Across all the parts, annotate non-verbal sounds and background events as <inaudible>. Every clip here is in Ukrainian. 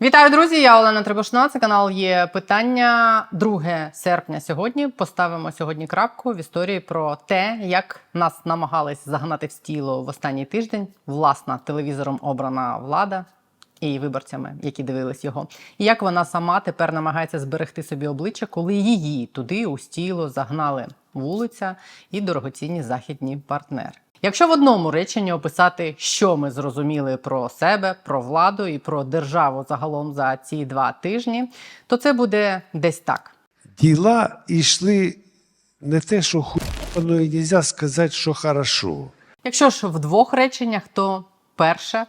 Вітаю, друзі! Я Олена Требушна. Це канал є питання 2 серпня. Сьогодні поставимо сьогодні крапку в історії про те, як нас намагались загнати в стіло в останній тиждень. Власна телевізором обрана влада і виборцями, які дивились його, і як вона сама тепер намагається зберегти собі обличчя, коли її туди у стіло загнали вулиця і дорогоцінні західні партнери. Якщо в одному реченні описати, що ми зрозуміли про себе, про владу і про державу загалом за ці два тижні, то це буде десь так. Діла йшли не те, що хуйно, і нельзя сказати, що хорошо. Якщо ж в двох реченнях, то перше.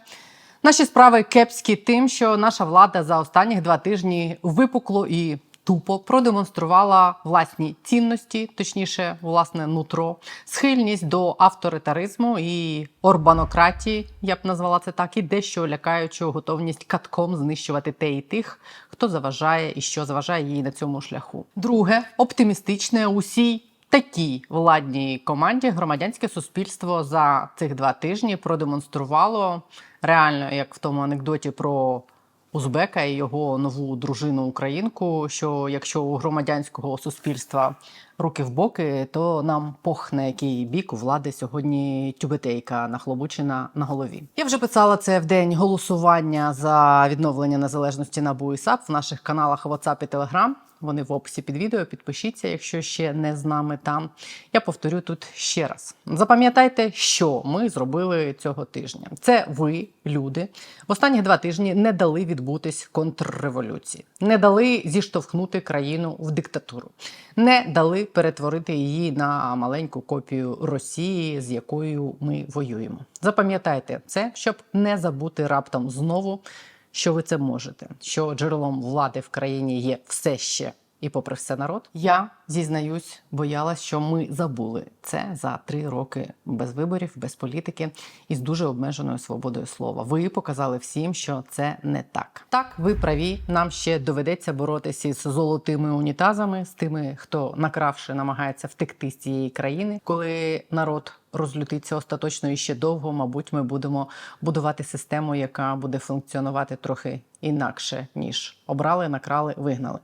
Наші справи кепські тим, що наша влада за останні два тижні випукло і тупо продемонструвала власні цінності, точніше, власне нутро, схильність до авторитаризму і орбанократії, я б назвала це так, і дещо лякаючу готовність катком знищувати те і тих, хто заважає і що заважає їй на цьому шляху. Друге, оптимістичне усій такій владній команді громадянське суспільство за цих два тижні продемонструвало реально, як в тому анекдоті про Узбека і його нову дружину українку. Що якщо у громадянського суспільства руки в боки, то нам похне який бік у влади сьогодні тюбетейка нахлобучена на голові. Я вже писала це в день голосування за відновлення незалежності НАБУ і САП в наших каналах WhatsApp і Telegram. Вони в описі під відео. Підпишіться, якщо ще не з нами там. Я повторю тут ще раз. Запам'ятайте, що ми зробили цього тижня. Це ви, люди, в останні два тижні не дали відбутись контрреволюції, не дали зіштовхнути країну в диктатуру, не дали перетворити її на маленьку копію Росії, з якою ми воюємо. Запам'ятайте це, щоб не забути раптом знову що ви це можете, що джерелом влади в країні є все ще. І, попри все, народ, я зізнаюсь, боялась, що ми забули це за три роки без виборів, без політики і з дуже обмеженою свободою слова. Ви показали всім, що це не так. Так, ви праві. Нам ще доведеться боротися з золотими унітазами, з тими, хто накравши намагається втекти з цієї країни, коли народ розлютиться остаточно і ще довго, мабуть, ми будемо будувати систему, яка буде функціонувати трохи інакше ніж обрали, накрали, вигнали.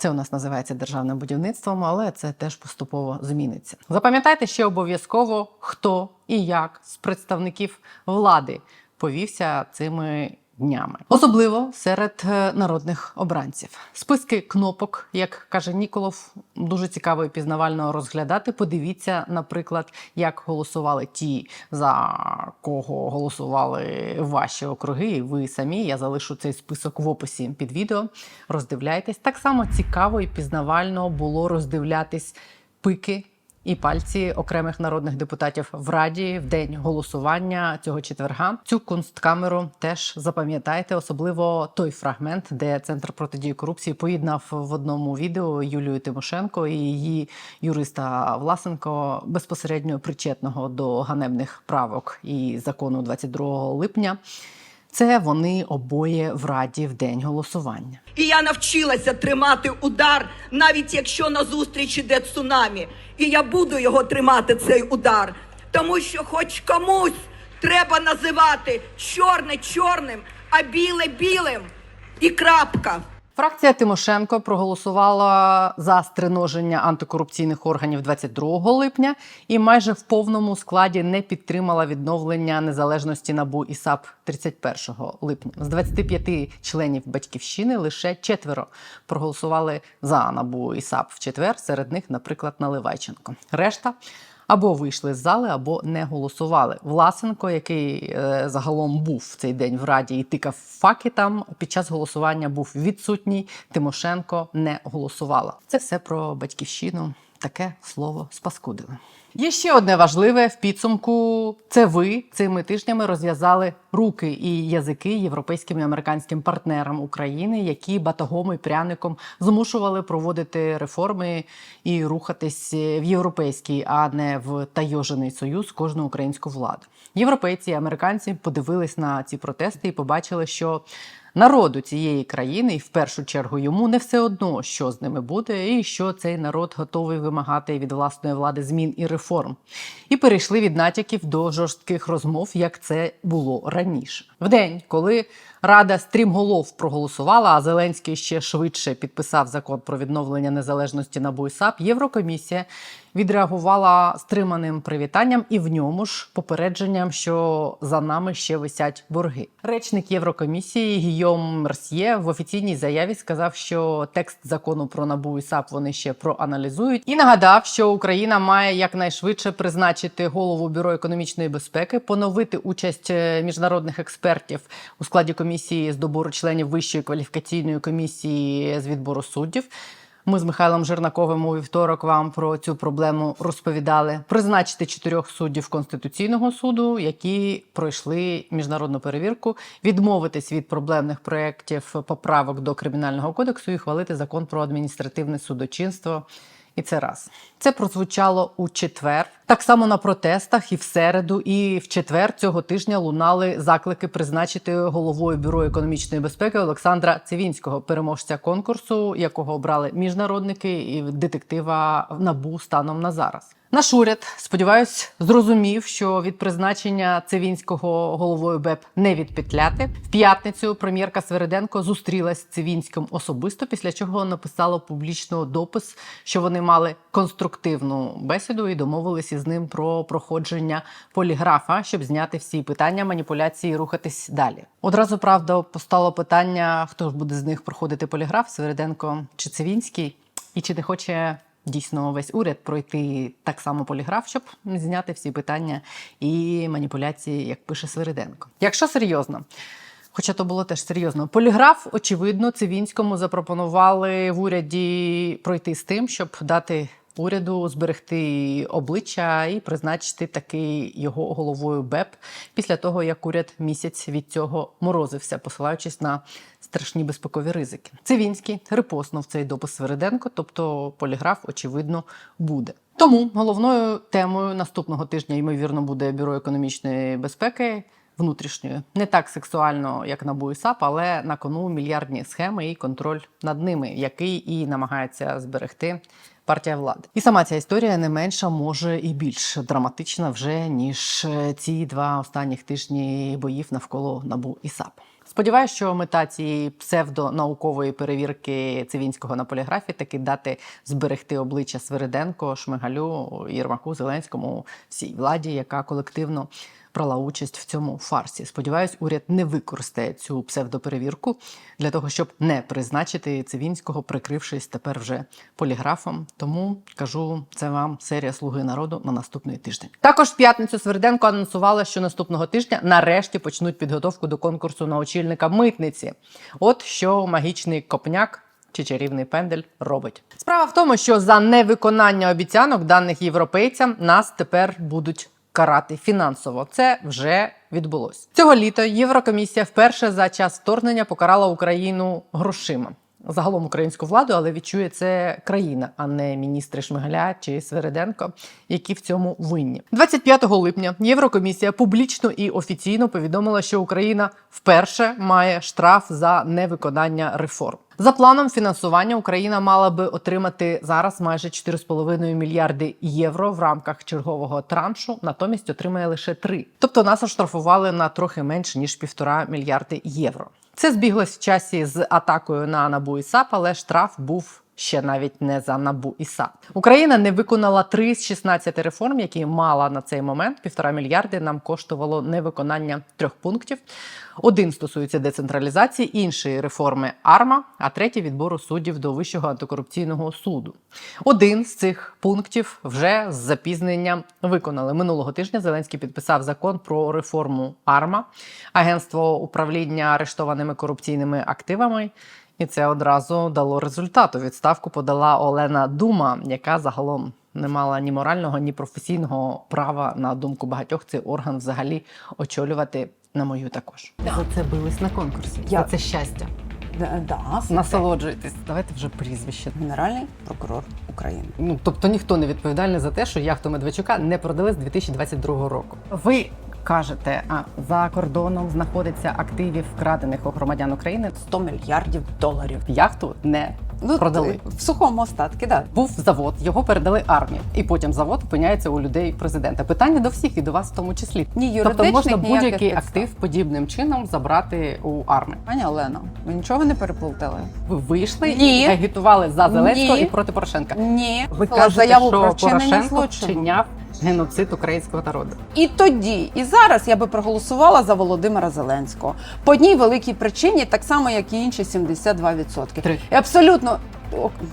Це у нас називається державним будівництвом, але це теж поступово зміниться. Запам'ятайте ще обов'язково, хто і як з представників влади повівся цими днями, особливо серед е, народних обранців. Списки кнопок, як каже Ніколов, дуже цікаво і пізнавально розглядати. Подивіться, наприклад, як голосували ті, за кого голосували ваші округи, і ви самі. Я залишу цей список в описі під відео. Роздивляйтесь. Так само цікаво і пізнавально було роздивлятись пики. І пальці окремих народних депутатів в раді в день голосування цього четверга. Цю кунсткамеру теж запам'ятайте, особливо той фрагмент, де центр протидії корупції поєднав в одному відео Юлію Тимошенко і її юриста Власенко безпосередньо причетного до ганебних правок і закону 22 липня. Це вони обоє в раді в день голосування. І я навчилася тримати удар, навіть якщо назустріч іде цунамі. І я буду його тримати, цей удар. Тому що хоч комусь треба називати чорне чорним, а біле білим. І крапка. Фракція Тимошенко проголосувала за стриноження антикорупційних органів 22 липня і майже в повному складі не підтримала відновлення незалежності НАБУ і САП 31 липня. З 25 членів батьківщини лише четверо проголосували за НАБУ і САП в четвер. Серед них, наприклад, Наливайченко. Решта або вийшли з зали, або не голосували. Власенко, який е, загалом був в цей день в раді і тикав факи там, під час голосування був відсутній. Тимошенко не голосувала. Це все про батьківщину. Таке слово спаскудили. Є ще одне важливе в підсумку: це ви цими тижнями розв'язали руки і язики європейським і американським партнерам України, які батагом і пряником змушували проводити реформи і рухатись в європейський, а не в тайожений союз кожну українську владу. Європейці і американці подивились на ці протести і побачили, що народу цієї країни, і в першу чергу йому не все одно, що з ними буде, і що цей народ готовий вимагати від власної влади змін і реформ. І перейшли від натяків до жорстких розмов, як це було раніше. В день, коли Рада стрімголов проголосувала, а Зеленський ще швидше підписав закон про відновлення незалежності НАБУ і САП. Єврокомісія відреагувала стриманим привітанням і в ньому ж попередженням, що за нами ще висять борги. Речник Єврокомісії Гійом Мерсьє в офіційній заяві сказав, що текст закону про НАБУ і САП вони ще проаналізують, і нагадав, що Україна має якнайшвидше призначити голову бюро економічної безпеки, поновити участь е, міжнародних експертів у складі комісії з добору членів Вищої кваліфікаційної комісії з відбору суддів. Ми з Михайлом Жернаковим у вівторок вам про цю проблему розповідали. Призначити чотирьох суддів Конституційного суду, які пройшли міжнародну перевірку, відмовитись від проблемних проєктів поправок до кримінального кодексу і хвалити закон про адміністративне судочинство. І це раз. Це прозвучало у четвер. Так само на протестах і в середу, і в четвер цього тижня лунали заклики призначити головою бюро економічної безпеки Олександра Цивінського, переможця конкурсу, якого обрали міжнародники і детектива НАБУ станом на зараз. Наш уряд, сподіваюсь, зрозумів, що від призначення Цивінського головою БЕП не відпетляти. В п'ятницю прем'єрка Свериденко зустрілась з Цивінським особисто, після чого написала публічно допис, що вони мали конструктивну бесіду і домовились із ним про проходження поліграфа, щоб зняти всі питання, маніпуляції і рухатись далі. Одразу правда постало питання: хто ж буде з них проходити поліграф, Свериденко чи Цивінський, і чи не хоче дійсно весь уряд пройти так само поліграф, щоб зняти всі питання і маніпуляції, як пише Свириденко. Якщо серйозно. Хоча то було теж серйозно. Поліграф, очевидно, Цивінському запропонували в уряді пройти з тим, щоб дати уряду зберегти обличчя і призначити таки його головою БЕП після того, як уряд місяць від цього морозився, посилаючись на страшні безпекові ризики. Цивінський репостнув цей допис Свериденко, тобто поліграф, очевидно, буде. Тому головною темою наступного тижня, ймовірно, буде бюро економічної безпеки. Внутрішньої не так сексуально, як і САП, але на кону мільярдні схеми і контроль над ними, який і намагається зберегти партія влади. І сама ця історія не менша, може і більш драматична вже ніж е, ці два останніх тижні боїв навколо НАБУ і САП. Сподіваюся, що мета цієї псевдонаукової перевірки Цивінського на поліграфі таки дати зберегти обличчя Свириденко, Шмигалю, Єрмаку, Зеленському, всій владі, яка колективно брала участь в цьому фарсі. Сподіваюсь, уряд не використає цю псевдоперевірку для того, щоб не призначити Цивінського, прикрившись тепер вже поліграфом. Тому кажу, це вам серія Слуги народу на наступний тиждень. Також в п'ятницю Сверденко анонсувала, що наступного тижня нарешті почнуть підготовку до конкурсу на очільника митниці. От що магічний копняк. Чи чарівний пендель робить справа в тому, що за невиконання обіцянок даних європейцям нас тепер будуть карати фінансово. Це вже відбулось цього літа. Єврокомісія вперше за час вторгнення покарала Україну грошима. Загалом українську владу, але відчує це країна, а не міністри Шмигаля чи Свериденко, які в цьому винні. 25 липня Єврокомісія публічно і офіційно повідомила, що Україна вперше має штраф за невиконання реформ. За планом фінансування Україна мала би отримати зараз майже 4,5 мільярди євро в рамках чергового траншу, натомість отримає лише 3. Тобто нас оштрафували на трохи менше ніж півтора мільярди євро. Це збіглось в часі з атакою на НАБУ і САП, але штраф був ще навіть не за НАБУ і САП. Україна не виконала 3 з 16 реформ, які мала на цей момент півтора мільярди. Нам коштувало невиконання трьох пунктів. Один стосується децентралізації, іншої реформи АРМА, а третій відбору суддів до Вищого антикорупційного суду. Один з цих пунктів вже з запізненням виконали минулого тижня. Зеленський підписав закон про реформу АРМА, агентство управління арештованими корупційними активами. І це одразу дало результат. У відставку подала Олена Дума, яка загалом не мала ні морального, ні професійного права на думку багатьох цей орган взагалі очолювати. На мою також за це бились на конкурсі. Я- це щастя. Да, да, Насолоджуйтесь. Давайте вже прізвище. Генеральний прокурор України. Ну тобто ніхто не відповідальний за те, що яхту Медведчука не продали з 2022 року. Ви кажете, а за кордоном знаходиться активів вкрадених у громадян України. 100 мільярдів доларів. Яхту не Ну, продали. В сухому остатки, так. Був завод, його передали армії, і потім завод опиняється у людей президента. Питання до всіх і до вас в тому числі. Ні, тобто можна будь-який актив подібним чином забрати у армії. Пані Олено, ви нічого не переплутали? Ви вийшли Ні. і агітували за Зеленського Ні. і проти Порошенка. Ні. Ви кажете, заяву що про Порошенко вчиняв геноцид українського народу. І тоді, і зараз я би проголосувала за Володимира Зеленського по одній великій причині, так само як і інші 72%. Три. І абсолютно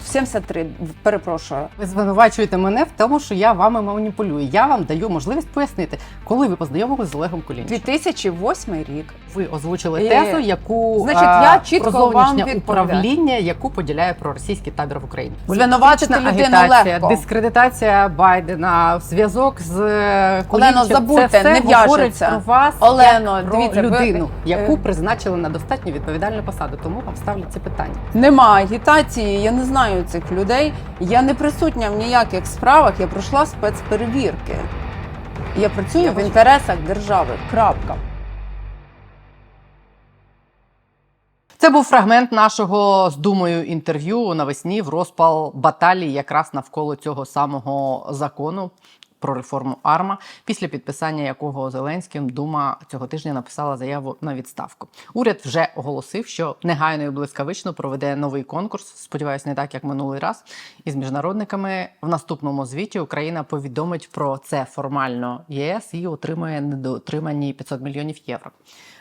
73, перепрошую. Ви звинувачуєте мене в тому, що я вами маніпулюю. Я вам даю можливість пояснити, коли ви познайомилися з Олегом Кулінічем. 2008 рік. Ви озвучили Е, тезу, яку значить, я чітко про зовнішнє вам управління, яку поділяє проросійський табір в Україні. Політична людину агітація, легко. дискредитація Байдена, зв'язок з е, Олено, забудьте, це все не в'яжеться. про вас Олено, як про дивіться, ви- людину, яку е, призначили на достатньо відповідальну посаду. Тому вам ставлять ці питання. Немає агітації, я не знаю цих людей. Я не присутня в ніяких справах, я пройшла спецперевірки. Я працюю Я в бачу. інтересах держави. Крапка. Це був фрагмент нашого з думою інтерв'ю навесні в розпал баталії, якраз навколо цього самого закону. Про реформу АРМА, після підписання якого Зеленським Дума цього тижня написала заяву на відставку. Уряд вже оголосив, що негайно і блискавично проведе новий конкурс. Сподіваюсь, не так як минулий раз. Із міжнародниками в наступному звіті Україна повідомить про це формально ЄС і отримає недоотримані 500 мільйонів євро.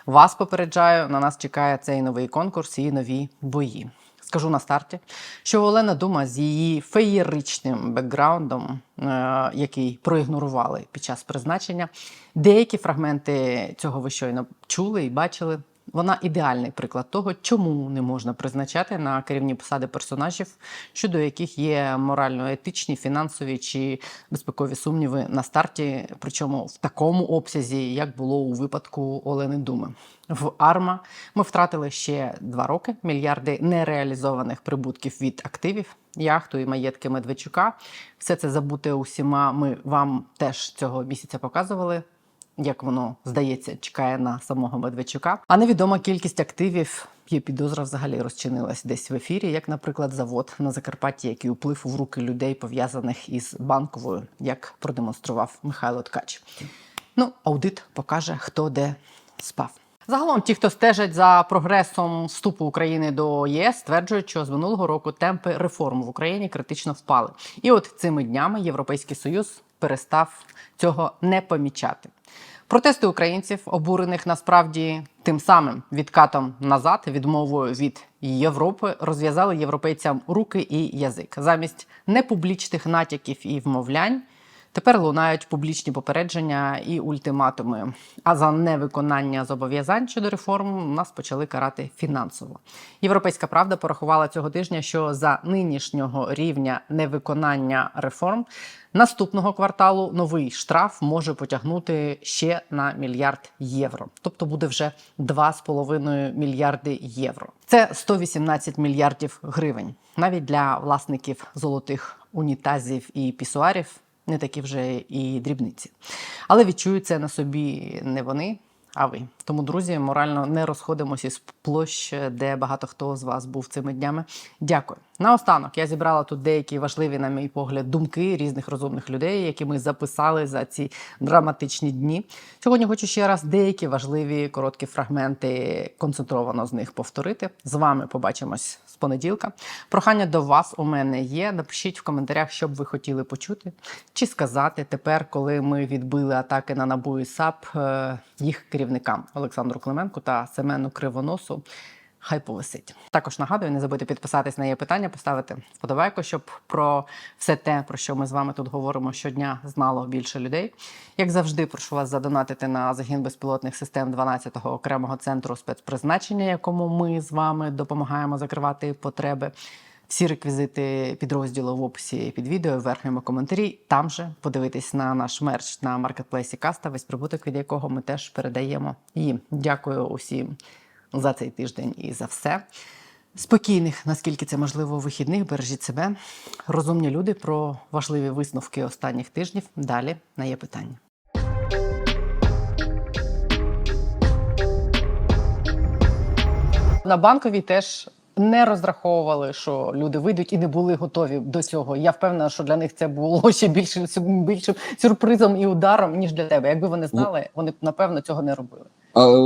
Вас попереджаю, на нас чекає цей новий конкурс і нові бої. Скажу на старті, що Олена Дума з її феєричним бекграундом, е, який проігнорували під час призначення, деякі фрагменти цього ви щойно чули і бачили. Вона ідеальний приклад того, чому не можна призначати на керівні посади персонажів, щодо яких є морально-етичні, фінансові чи безпекові сумніви на старті, причому в такому обсязі, як було у випадку Олени Думи. В Арма ми втратили ще два роки мільярди нереалізованих прибутків від активів, яхту і маєтки Медведчука. Все це забуте усіма. Ми вам теж цього місяця показували як воно здається, чекає на самого Медведчука. А невідома кількість активів є підозра взагалі розчинилась десь в ефірі, як, наприклад, завод на Закарпатті, який уплив в руки людей, пов'язаних із банковою, як продемонстрував Михайло Ткач. Ну, аудит покаже, хто де спав. Загалом, ті, хто стежать за прогресом вступу України до ЄС, стверджують, що з минулого року темпи реформ в Україні критично впали. І от цими днями Європейський Союз перестав цього не помічати. Протести українців, обурених насправді тим самим відкатом назад, відмовою від Європи, розв'язали європейцям руки і язик. Замість непублічних натяків і вмовлянь Тепер лунають публічні попередження і ультиматуми. А за невиконання зобов'язань щодо реформ нас почали карати фінансово. Європейська правда порахувала цього тижня, що за нинішнього рівня невиконання реформ наступного кварталу новий штраф може потягнути ще на мільярд євро. Тобто буде вже 2,5 мільярди євро. Це 118 мільярдів гривень. Навіть для власників золотих унітазів і пісуарів не такі вже і дрібниці. Але відчують це на собі не вони, а ви. Тому, друзі, морально не розходимося із площ, де багато хто з вас був цими днями. Дякую. Наостанок я зібрала тут деякі важливі, на мій погляд, думки різних розумних людей, які ми записали за ці драматичні дні. Сьогодні хочу ще раз деякі важливі короткі фрагменти концентровано з них повторити. З вами побачимось з понеділка. Прохання до вас у мене є. Напишіть в коментарях, що б ви хотіли почути чи сказати тепер, коли ми відбили атаки на НАБУ і САП е, їх керівникам Олександру Клименку та Семену Кривоносу. Хай повисить. Також нагадую, не забудьте підписатись на її питання, поставити вподобайку, щоб про все те, про що ми з вами тут говоримо щодня, знало більше людей. Як завжди, прошу вас задонатити на загін безпілотних систем 12-го окремого центру спецпризначення, якому ми з вами допомагаємо закривати потреби. Всі реквізити підрозділу в описі під відео, в верхньому коментарі. Там же подивитись на наш мерч на маркетплейсі Каста, весь прибуток, від якого ми теж передаємо їм. Дякую усім за цей тиждень і за все. Спокійних, наскільки це можливо, вихідних, бережіть себе. Розумні люди про важливі висновки останніх тижнів. Далі на є питання. На банковій теж не розраховували, що люди вийдуть і не були готові до цього. Я впевнена, що для них це було <laughs> ще більше більшим сюрпризом і ударом ніж для тебе. Якби вони знали, вони б напевно цього не робили.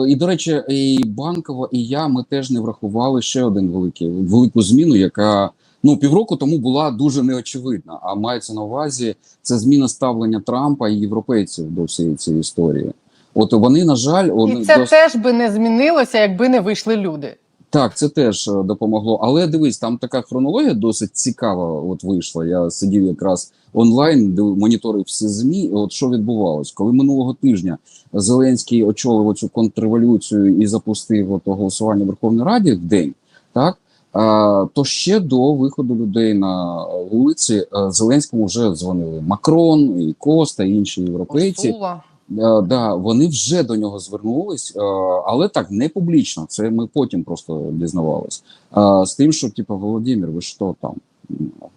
І до речі, і банкова, і я ми теж не врахували ще один великий велику зміну, яка ну півроку тому була дуже неочевидна. А мається на увазі це зміна ставлення Трампа і європейців до всієї цієї історії. От вони, на жаль, вони І це дос- теж би не змінилося, якби не вийшли люди. Так, це теж е, допомогло. Але дивись, там така хронологія досить цікава. От вийшла. Я сидів якраз онлайн, моніторив всі змі. От що відбувалось, коли минулого тижня Зеленський очолив цю контрреволюцію і запустив ото голосування в Верховній Раді в день, так а, то ще до виходу людей на вулиці е, Зеленському вже дзвонили Макрон і Коста, і інші європейці. Урсула. Е, да, вони вже до нього звернулись, е, але так не публічно. Це ми потім просто дізнавались. Е, З тим, що типу, Володимир, ви що там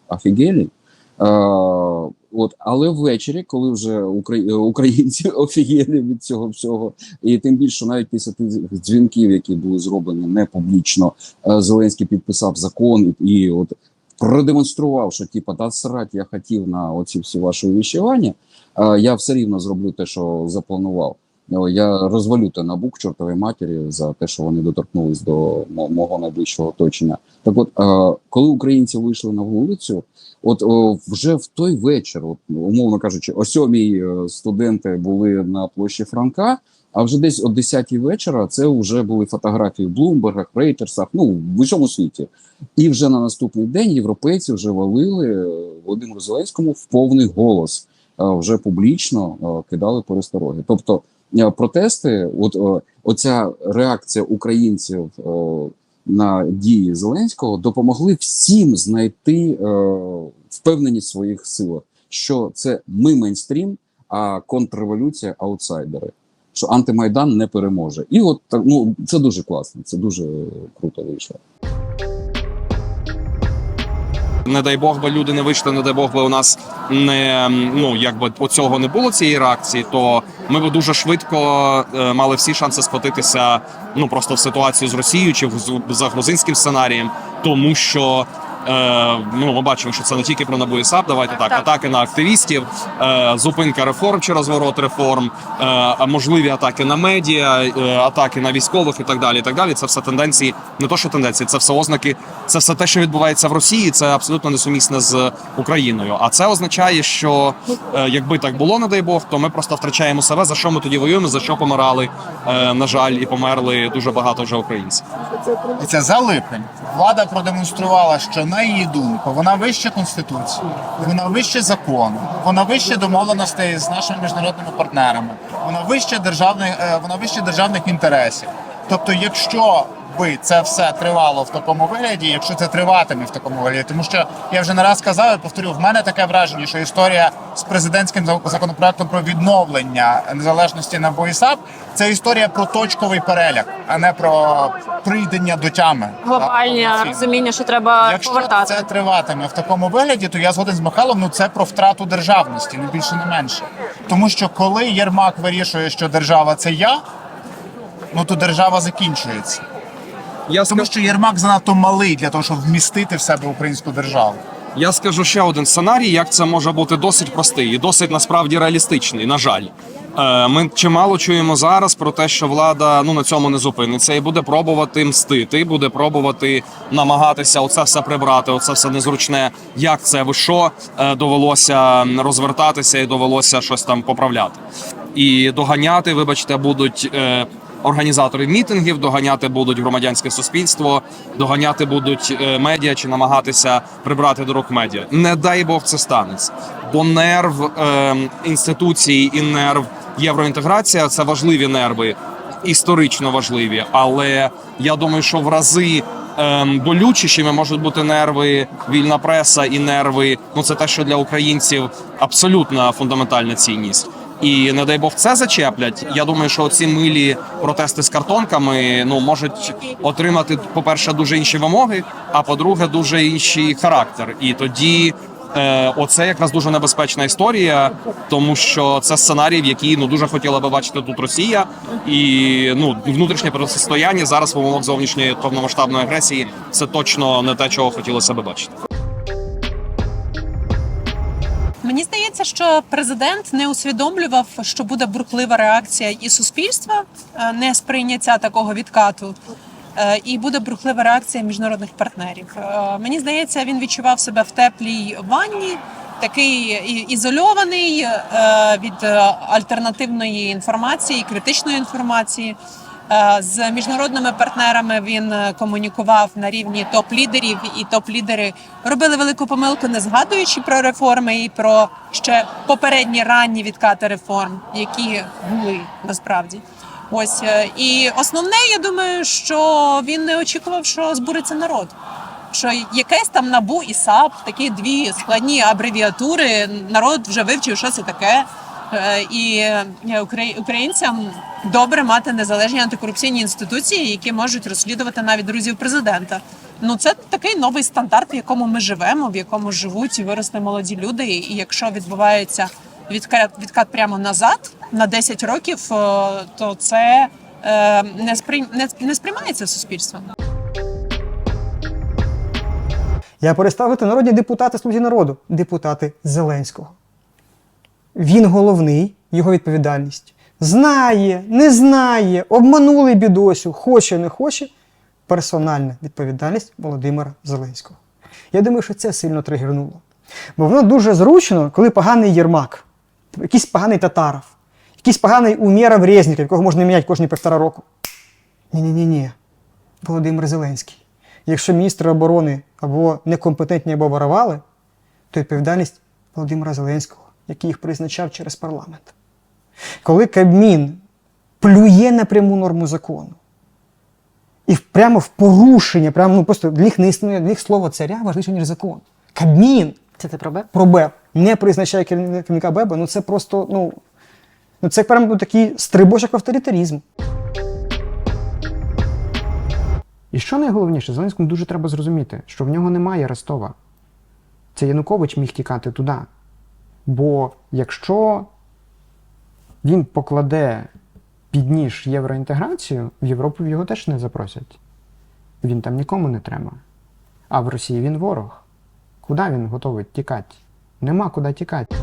офігелі? От, але ввечері, коли вже укра- українці <laughs> офігели від цього всього, і тим більше навіть після тих дзвінків, які були зроблені не публічно, Зеленський підписав закон і, і от продемонстрував, що типу, та срать я хотів на оці всі ваші увіщування. Я все рівно зроблю те, що запланував. Е, Я розвалю те набу к чортовій матері за те, що вони доторкнулись до мо- мого найближчого оточення. Так от, коли українці вийшли на вулицю, от вже в той вечір, от, умовно кажучи, о сьомій е, студенти були на площі Франка. А вже десь о 10 вечора це вже були фотографії в Блумбергах, Рейтерсах, ну в усьому світі. І вже на наступний день європейці вже валили е, Володимиру Зеленському в повний голос вже публічно е, кидали перестороги. Тобто е, протести, от е, оця реакція українців е, на дії Зеленського допомогли всім знайти е, впевненість в своїх силах, що це ми мейнстрім, а контрреволюція аутсайдери. Що антимайдан не переможе, і от ну це дуже класно, це дуже круто вийшло. Не дай Бог би люди не вийшли, не дай Бог би у нас не ну якби цього не було цієї реакції, то ми б дуже швидко е, мали всі шанси схватитися ну просто в ситуацію з Росією чи за грузинським сценарієм, тому що. Е, ну, ми бачимо, що це не тільки про НАБУ і САП, давайте так, атаки на активістів, е, зупинка реформ чи розворот реформ, е, можливі атаки на медіа, е, атаки на військових і так далі. І так далі. Це все тенденції, не то, що тенденції, це все ознаки, це все те, що відбувається в Росії. Це абсолютно несумісне з Україною. А це означає, що е, якби так було, не дай Бог, то ми просто втрачаємо себе. За що ми тоді воюємо? За що помирали? е, на жаль, і померли дуже багато вже українців. І це за липень. Влада продемонструвала, що на її думку вона вище конституції, вона вище закону, вона вище домовленостей з нашими міжнародними партнерами, вона вище державних, е, вона вище державних інтересів. Тобто, якщо би це все тривало в такому вигляді, якщо це триватиме в такому вигляді, тому що я вже не раз казав і повторю, в мене таке враження, що історія з президентським законопроектом про відновлення незалежності на БОІСАП це історія про точковий переляк, а не про прийдення до тями. глобальне розуміння, що треба Якщо повертати. це триватиме в такому вигляді, то я згоден з Михайлом. Ну це про втрату державності, не більше, не менше. Тому що коли Єрмак вирішує, що держава це я, ну то держава закінчується. Я Тому що Єрмак занадто малий для того, щоб вмістити в себе українську державу. Я скажу ще один сценарій, як це може бути досить простий і досить насправді реалістичний. На жаль, Е, ми чимало чуємо зараз про те, що влада ну на цьому не зупиниться і буде пробувати мстити, буде пробувати намагатися оце все прибрати, оце все незручне. Як це ви що Е, довелося розвертатися і довелося щось там поправляти. І доганяти, вибачте, будуть. е, Організатори мітингів доганяти будуть громадянське суспільство, доганяти будуть е, медіа чи намагатися прибрати до рук медіа. Не дай Бог це станеться, бо нерв е, інституції і нерв євроінтеграція це важливі нерви, історично важливі. Але я думаю, що в рази ем, болючішими можуть бути нерви, вільна преса і нерви. Ну це те, що для українців абсолютна фундаментальна цінність. І не дай Бог це зачеплять. Я думаю, що ці милі протести з картонками ну можуть отримати, по-перше, дуже інші вимоги, а по-друге, дуже інший характер. І тоді Е, оце якраз дуже небезпечна історія, тому що це сценарій, в який ну дуже хотіла би бачити тут Росія, і ну внутрішнє протистояння зараз в умовах зовнішньої повномасштабної агресії це точно не те, чого хотілося би бачити. Що президент не усвідомлював, що буде бурхлива реакція і суспільства, е, не сприйняття такого відкату, е, і буде бурхлива реакція міжнародних партнерів. Е, Мені здається, він відчував себе в теплій ванні, такий ізольований від альтернативної інформації, критичної інформації. Е, З міжнародними партнерами він е, комунікував на рівні топ-лідерів, і топ-лідери робили велику помилку, не згадуючи про реформи і про ще попередні ранні відкати реформ, які були насправді. Ось е, і основне, я думаю, що він не очікував, що збуриться народ. Що якесь там набу і САП, такі дві складні абревіатури. Народ вже вивчив, що це таке. Е, І е, українцям добре мати незалежні антикорупційні інституції, які можуть розслідувати навіть друзів президента. Ну це такий новий стандарт, в якому ми живемо, в якому живуть і виросли молоді люди. І якщо відбувається відкат, відкат прямо назад на 10 років, е, то це не сприй... не, сприймається суспільством. Я перестав народні депутати слуги народу, депутати Зеленського. Він головний, його відповідальність. Знає, не знає, обманули бідосю, хоче, не хоче. Персональна відповідальність Володимира Зеленського. Я думаю, що це сильно тригернуло. Бо воно дуже зручно, коли поганий Єрмак, якийсь поганий татаров, якийсь поганий Умєров Резніков, якого можна міняти кожні півтора року. Ні-ні-ні. Володимир Зеленський. Якщо міністри оборони або некомпетентні, або воровали, то відповідальність Володимира Зеленського, який їх призначав через парламент. Коли Кабмін плює на пряму норму закону, і прямо в порушення, прямо ну просто для них не існує для них слово царя важливіше, ніж закон. Кабмін Це ти про Б? про БЕБ не призначає керівника керівника БЕБа, ну це просто, ну, ну це прямо ну, такий стрибочок в авторитарізм. І що найголовніше, Зеленському дуже треба зрозуміти, що в нього немає Ростова. Це Янукович міг тікати туди. Бо якщо він покладе під ніж євроінтеграцію, в Європу його теж не запросять. Він там нікому не треба. А в Росії він ворог. Куди він готовий тікати? Нема куди тікати.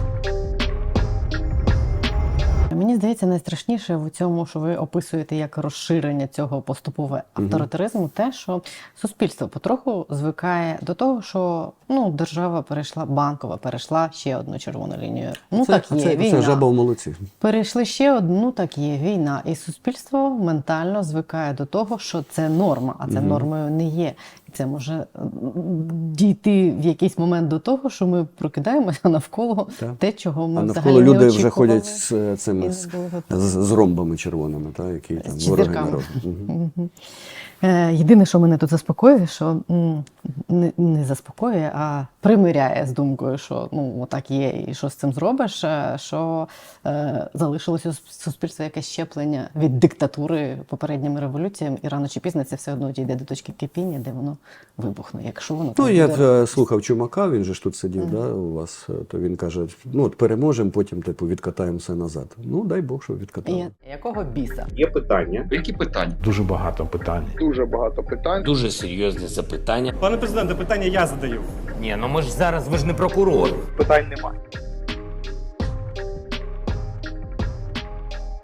Мені здається, найстрашніше в цьому, що ви описуєте як розширення цього поступове авторитаризму, те, що суспільство потроху звикає до того, що ну держава перейшла банкова, перейшла ще одну червону лінію. Ну це, так є це, війна. це жаба в молоці. Перейшли ще одну, так є війна, і суспільство ментально звикає до того, що це норма, а це Мгм. нормою не є. Це може дійти в якийсь момент до того, що ми прокидаємося навколо Так. те, чого ми А взагалі навколо люди не вже ходять з е, цими з, з, з ромбами червоними, та, які там З вороги народу. <laughs> Е, Єдине, що мене тут заспокоює, що не, не заспокоює, а примиряє з думкою, що ну отак є, і що з цим зробиш. е, Що е, залишилося у суспільства якесь щеплення від диктатури попередніми революціями, і рано чи пізно це все одно дійде до точки кипіння, де воно вибухне. Якщо воно Ну, там я буде. е, слухав Чумака, він же ж тут сидів, Мгм. да, у вас, е, то він каже: ну от переможемо, потім типу відкатаємо все назад. Ну, дай Бог, що відкатали. Є. Якого біса? Є питання. Які питання? Дуже багато питань. Дуже багато питань. Дуже серйозне запитання. Пане президенте, питання я задаю. Ні, ну ми ж зараз ви ж не прокурор. Питань немає.